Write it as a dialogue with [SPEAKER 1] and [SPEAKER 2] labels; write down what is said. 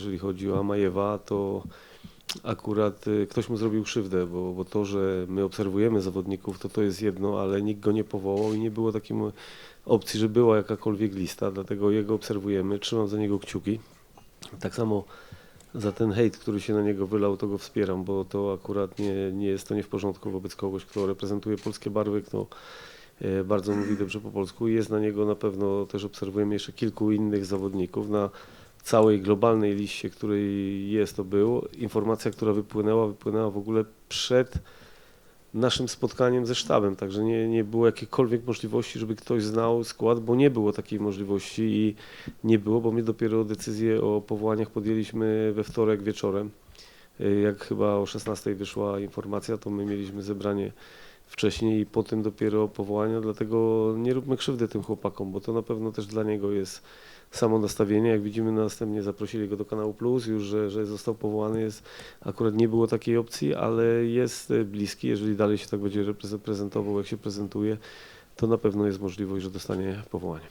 [SPEAKER 1] jeżeli chodzi o Amajewa, to akurat y, ktoś mu zrobił krzywdę, bo, bo to, że my obserwujemy zawodników, to to jest jedno, ale nikt go nie powołał i nie było takiej opcji, że była jakakolwiek lista, dlatego jego obserwujemy, trzymam za niego kciuki. Tak samo za ten hejt, który się na niego wylał, to go wspieram, bo to akurat nie, nie jest to nie w porządku wobec kogoś, kto reprezentuje polskie barwy, kto e, bardzo mówi dobrze po polsku i jest na niego na pewno też obserwujemy jeszcze kilku innych zawodników na całej globalnej liście, której jest to był. Informacja, która wypłynęła, wypłynęła w ogóle przed naszym spotkaniem ze sztabem, także nie, nie było jakiejkolwiek możliwości, żeby ktoś znał skład, bo nie było takiej możliwości i nie było, bo my dopiero decyzję o powołaniach podjęliśmy we wtorek wieczorem. Jak chyba o 16 wyszła informacja, to my mieliśmy zebranie wcześniej i potem dopiero powołania, dlatego nie róbmy krzywdy tym chłopakom, bo to na pewno też dla niego jest samo nastawienie. Jak widzimy, następnie zaprosili go do kanału Plus, już, że, że został powołany. Jest, akurat nie było takiej opcji, ale jest e, bliski. Jeżeli dalej się tak będzie prezentował, jak się prezentuje, to na pewno jest możliwość, że dostanie powołanie.